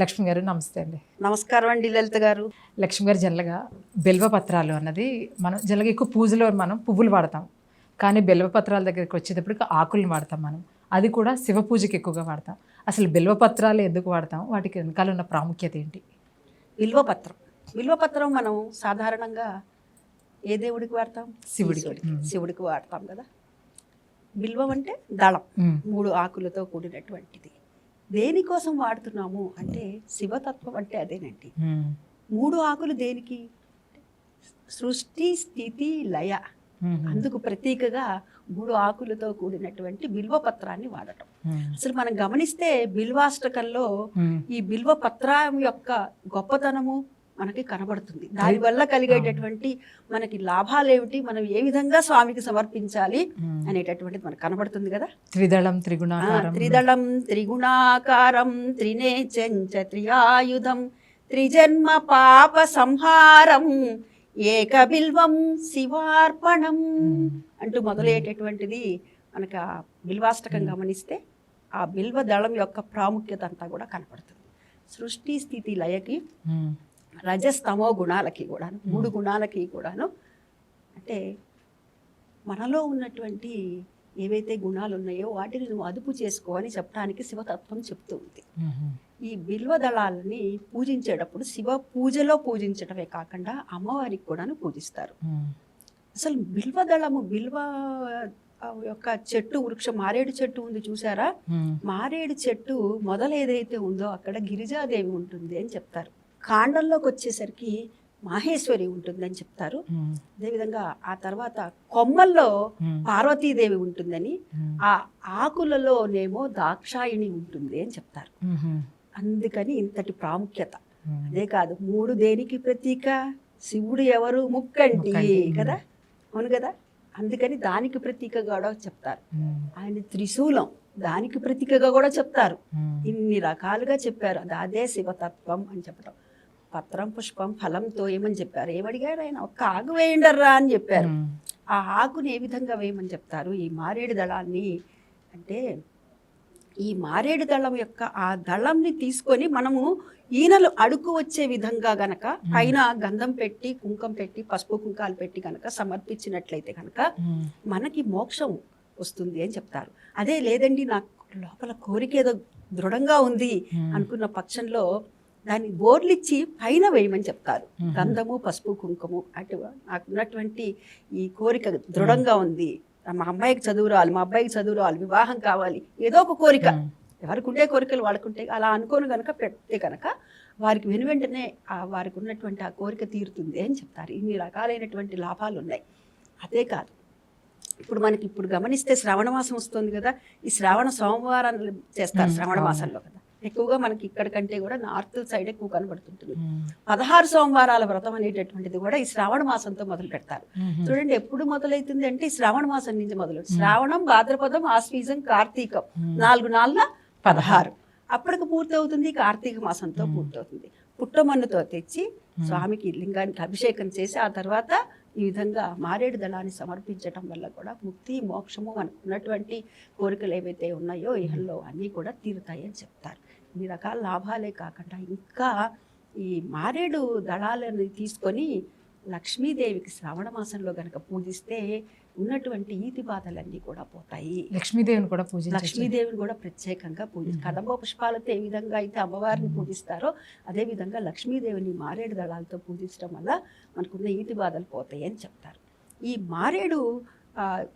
లక్ష్మి గారు నమస్తే అండి. నమస్కారం అండి లలిత గారు. లక్ష్మి గారు జనరల్గా బెల్వ పత్రాలు అన్నది మనం జనరల్గా ఎక్కువ పూజలో మనం పువ్వులు వాడతాం. కానీ బెల్వ పత్రాల దగ్గరికి వచ్చేటప్పటికి ఆకులను వాడతాం మనం. అది కూడా శివ పూజకి ఎక్కువగా వాడతాం. అసలు బెల్వ పత్రాలు ఎందుకు వాడతాం? వాటికి వెనకాల ఉన్న ప్రాముఖ్యత ఏంటి? బిల్వపత్రం బిల్వపత్రం మనం సాధారణంగా ఏ దేవుడికి వాడతాం? శివుడికి. శివుడికి వాడతాం కదా. బిల్వం అంటే దళం. మూడు ఆకులతో కూడినటువంటిది. దేనికోసం వాడుతున్నాము అంటే శివతత్వం అంటే అదేనండి. మూడు ఆకులు దేనికి సృష్టి స్థితి లయ. అందుకు ప్రతీకగా మూడు ఆకులతో కూడినటువంటి బిల్వపత్రాన్ని వాడటం మ్మ్. అసలు మనం గమనిస్తే బిల్వాష్టకంలో. ఈ బిల్వ పత్రం యొక్క గొప్పతనము మనకి కనబడుతుంది దానివల్ల కలిగేటటువంటి మనకి లాభాలు ఏమిటి మనం ఏ విధంగా స్వామికి సమర్పించాలి. అనేటటువంటిది మనకు కనబడుతుంది కదా త్రిదళం త్రిగుణాకారం త్రిదళం త్రిగుణాకారం త్రినేచంచ త్రియాయుధం త్రిజన్మ పాప సంహారం ఏక బిల్వం శివార్పణం. అంటూ మొదలయ్యేటటువంటిది మనకు ఆ బిల్వాష్టకం గమనిస్తే ఆ బిల్వ దళం యొక్క ప్రాముఖ్యత అంతా కూడా కనపడుతుంది సృష్టి స్థితి లయకి. రజస్తమో గుణాలకి కూడాను మూడు గుణాలకి కూడాను అంటే మనలో ఉన్నటువంటి ఏవైతే గుణాలు ఉన్నాయో వాటిని నువ్వు అదుపు చేసుకో అని చెప్పడానికి శివతత్వం చెప్తూ ఉంది. ఈ బిల్వ దళాలని పూజించేటప్పుడు శివ పూజలో పూజించడమే కాకుండా అమ్మవారికి కూడాను పూజిస్తారు. అసలు బిల్వదళము బిల్వ ఆ, యొక్క చెట్టు వృక్షం మారేడు చెట్టు ఉంది చూసారా. మారేడు చెట్టు మొదలు ఏదైతే ఉందో అక్కడ గిరిజాదేవి ఉంటుంది అని చెప్తారు కాండంలోకి వచ్చేసరికి మాహేశ్వరి ఉంటుందని చెప్తారు. అదేవిధంగా ఆ తర్వాత కొమ్మల్లో మ్మ్. పార్వతీదేవి ఉంటుందని. ఆ ఆకులలోనేమో దాక్షాయిణి ఉంటుంది అని చెప్తారు. అందుకని ఇంతటి ప్రాముఖ్యత. అదే కాదు మూడు దేనికి ప్రతీక శివుడు ఎవరు ముక్కంటి. కదా అవును కదా అందుకని దానికి ప్రతీకగా కూడా చెప్తారు. ఆయన త్రిశూలం దానికి ప్రతీకగా కూడా చెప్తారు. ఇన్ని రకాలుగా చెప్పారు అది అదే శివతత్వం అని చెప్పడం పత్రం పుష్పం ఫలంతో ఏమని చెప్పారు ఏమడిగారు ఆయన ఒక్క ఆకు వేయండర్రా అని చెప్పారు. ఆ ఆకుని ఏ విధంగా వేయమని చెప్తారు ఈ మారేడు దళాన్ని అంటే ఈ మారేడు దళం యొక్క ఆ దళంని తీసుకొని మనము ఈనలు అడుగు వచ్చే విధంగా గనక పైన గంధం పెట్టి కుంకం పెట్టి పసుపు కుంకాలు పెట్టి గనక సమర్పించినట్లయితే గనక. మనకి మోక్షం వస్తుంది అని చెప్తారు అదే లేదండి నాకు లోపల కోరిక ఏదో దృఢంగా ఉంది. అనుకున్న పక్షంలో దాన్ని బోర్లిచ్చి పైన వేయమని చెప్తారు. గంధము పసుపు కుంకుము అటు నాకు ఉన్నటువంటి ఈ కోరిక దృఢంగా ఉంది మా అమ్మాయికి చదువు రావాలి మా అబ్బాయికి చదువు రావాలి వివాహం కావాలి ఏదో ఒక కోరిక. ఎవరికి ఉండే కోరికలు వాళ్ళకుంటే అలా అనుకోను కనుక పెడితే కనుక వారికి వెను వెంటనే ఆ వారికి ఉన్నటువంటి ఆ కోరిక తీరుతుంది అని చెప్తారు ఇన్ని రకాలైనటువంటి లాభాలు ఉన్నాయి అదే కాదు ఇప్పుడు మనకి ఇప్పుడు గమనిస్తే శ్రావణ మాసం వస్తుంది కదా ఈ శ్రావణ సోమవారాలు చేస్తారు. శ్రావణ. మాసంలో కదా ఎక్కువగా మనకి ఇక్కడ కంటే కూడా నార్త్ సైడ్ ఎక్కువ కనబడుతుంటుంది. పదహారు సోమవారాల వ్రతం అనేటటువంటిది కూడా ఈ శ్రావణ మాసంతో మొదలు పెడతారు. చూడండి ఎప్పుడు మొదలైతుంది అంటే ఈ శ్రావణ మాసం నుంచి మొదలు. శ్రావణం భాద్రపదం ఆశ్వీజం కార్తీకం. నాలుగు నాలుగు పదహారు. అప్పటికి పూర్తి అవుతుంది కార్తీక మాసంతో. పూర్తవుతుంది. పుట్టమన్నుతో తెచ్చి స్వామికి లింగానికి అభిషేకం చేసి ఆ తర్వాత ఈ విధంగా మారేడు దళాన్ని సమర్పించటం వల్ల కూడా ముక్తి మోక్షము మనకు ఉన్నటువంటి కోరికలు ఏవైతే ఉన్నాయో ఇహల్లో అన్నీ కూడా తీరుతాయి అని చెప్తారు. ఇన్ని రకాల లాభాలే కాకుండా ఇంకా ఈ మారేడు దళాలను తీసుకొని లక్ష్మీదేవికి శ్రావణ మాసంలో గనక పూజిస్తే ఉన్నటువంటి ఈతి బాధలన్నీ కూడా పోతాయి. లక్ష్మీదేవిని కూడా పూజించవచ్చు. లక్ష్మీదేవిని కూడా ప్రత్యేకంగా పూజి కదంబ పుష్పాలతో ఏ విధంగా అయితే అమ్మవారిని పూజిస్తారో అదే విధంగా లక్ష్మీదేవిని మారేడు దళాలతో పూజించడం వల్ల మనకున్న ఈతి బాధలు పోతాయి అని చెప్తారు. ఈ మారేడు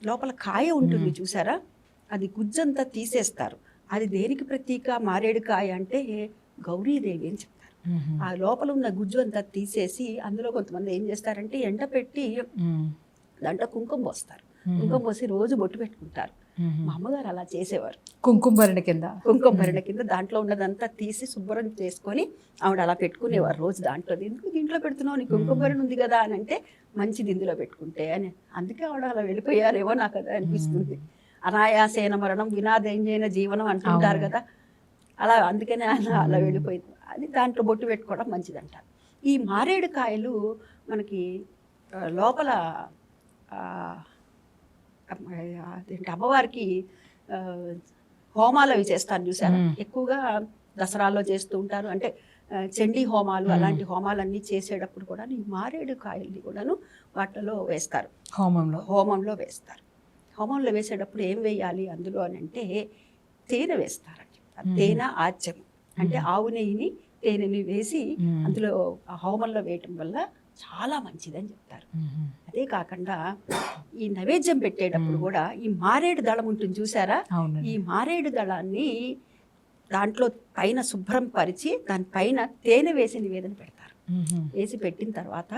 లోపల కాయ ఉంటుంది చూసారా? అది గుజ్జంతా తీసేస్తారు. అది దేనికి ప్రతీక? మారేడు కాయ అంటే గౌరీదేవి అని చెప్తారు. ఆ లోపల ఉన్న గుజ్జు అంతా తీసేసి అందులో కొంతమంది ఏం చేస్తారంటే ఎండ పెట్టి. దాంట్లో కుంకుమ పోస్తారు. కుంకుమ పోసి రోజు బొట్టు పెట్టుకుంటారు. మా అమ్మగారు అలా చేసేవారు. కుంకుమ భరణ కింద? కుంకుమ భరణ కింద దాంట్లో ఉన్నదంతా తీసి శుభ్రం చేసుకొని ఆవిడ అలా పెట్టుకునేవారు రోజు దాంట్లో. ఎందుకు దీంట్లో పెడుతున్నావు? నీ కుంకుమ భరణ ఉంది కదా అని అంటే మంచిది ఇందులో పెట్టుకుంటే అని. అందుకే ఆవిడ అలా వెళ్ళిపోయారేమో నాకు అది అనిపిస్తుంది. అనాయాసేన మరణం వినాదైన జీవనం అంటుంటారు. కదా. అలా అందుకనే ఆయన అలా వెళ్ళిపోయింది. అది దాంట్లో బొట్టు పెట్టుకోవడం మంచిది అంటారు ఈ మారేడు కాయలు మనకి లోపల అదేంటి అమ్మవారికి హోమాలు అవి చేస్తాను మ్మ్. ఎక్కువగా దసరాలో చేస్తూ ఉంటారు. అంటే చండీ హోమాలు అలాంటి హోమాలన్నీ చేసేటప్పుడు కూడా ఈ మారేడు కాయల్ని కూడాను వాటిలో వేస్తారు. హోమంలో. హోమంలో వేస్తారు. హోమంలో వేసేటప్పుడు ఏం వేయాలి అందులో అని అంటే తేనె వేస్తారండి తేనె ఆచ్యం అంటే ఆవు నెయ్యిని తేనెని వేసి. అందులో హోమంలో వేయటం వల్ల చాలా మంచిదని చెప్తారు. అదే కాకుండా ఈ నైవేద్యం పెట్టేటప్పుడు కూడా ఈ మారేడు దళం ఉంటుంది చూసారా? ఈ మారేడు దళాన్ని దాంట్లో పైన శుభ్రం పరిచి దాని పైన తేనె వేసి నివేదన పెడతారు. వేసి పెట్టిన తర్వాత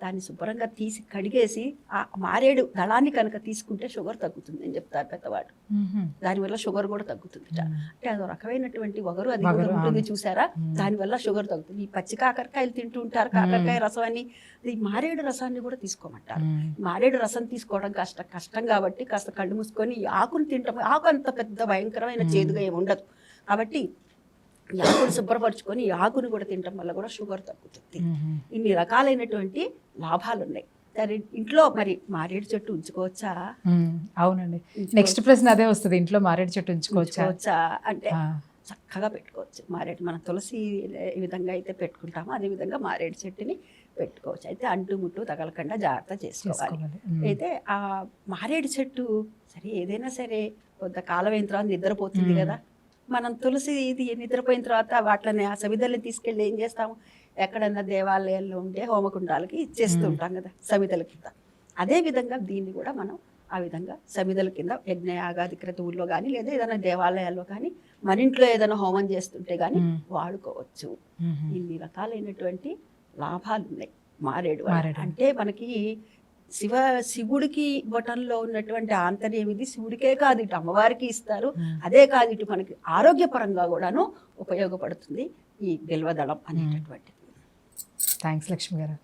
దాన్ని శుభ్రంగా తీసి కడిగేసి ఆ మారేడు దళాన్ని కనుక తీసుకుంటే షుగర్ తగ్గుతుంది అని చెప్తారు పెద్దవాడు మ్మ్. దానివల్ల షుగర్ కూడా తగ్గుతుంది అంటే అదో రకమైనటువంటి వగరు అది కూడా ఉంటుంది. చూసారా. దానివల్ల షుగర్ తగ్గుతుంది. ఈ పచ్చి కాకరకాయలు తింటూ ఉంటారు కాకరకాయ రసం అని ఈ మారేడు రసాన్ని కూడా తీసుకోమంటారు. మారేడు రసం తీసుకోవడం కష్టం కష్టం కాబట్టి కాస్త కళ్ళు మూసుకొని ఆకును తింటాం. ఆకు అంత పెద్ద భయంకరమైన చేదుగా ఏమి ఉండదు. కాబట్టి ఈ ఆకును శుభ్రపరచుకొని ఈ ఆకును కూడా తినటం వల్ల కూడా షుగర్ తగ్గుతుంది. ఇన్ని రకాలైనటువంటి లాభాలు ఉన్నాయి సరే ఇంట్లో మరి మారేడు చెట్టు ఉంచుకోవచ్చా. అవునండి. నెక్స్ట్ ప్రశ్న అదే వస్తుంది ఇంట్లో మారేడు చెట్టు ఉంచుకోవచ్చా? అంటే. చక్కగా పెట్టుకోవచ్చు. మారేడు మన తులసి ఏ విధంగా అయితే పెట్టుకుంటామో అదే విధంగా మారేడు చెట్టుని పెట్టుకోవచ్చు. అయితే అంటు ముట్టు తగలకుండా జాగ్రత్త చేసుకోవాలి. అయితే ఆ మారేడు చెట్టు సరే ఏదైనా సరే కొంత కాలం అయిన తర్వాత నిద్రపోతుంది. కదా. మనం తులసి ఇది నిద్రపోయిన తర్వాత వాటిని ఆ సమిధల్ని తీసుకెళ్ళి ఏం చేస్తాము ఎక్కడన్నా దేవాలయాల్లో ఉంటే హోమకుండాలకి ఇచ్చేస్తూ. ఉంటాం కదా సమిధల కింద అదే విధంగా దీన్ని కూడా మనం ఆ విధంగా సమిధల కింద యజ్ఞయాగాది క్రతువుల్లో కానీ లేదా ఏదైనా దేవాలయాల్లో కానీ మన ఇంట్లో ఏదైనా హోమం చేస్తుంటే కానీ. వాడుకోవచ్చు. ఇన్ని రకాలైనటువంటి లాభాలు ఉన్నాయి. మారేడు. అంటే మనకి శివ శివుడికి బొటంలో ఉన్నటువంటి ఆంతర్యం ఇది శివుడికే కాదు ఇటు అమ్మవారికి ఇస్తారు. అదే కాదు ఇటు మనకి ఆరోగ్యపరంగా కూడాను ఉపయోగపడుతుంది ఈ బిల్వదళం అనేటటువంటిది. థ్యాంక్స్ లక్ష్మి గారు.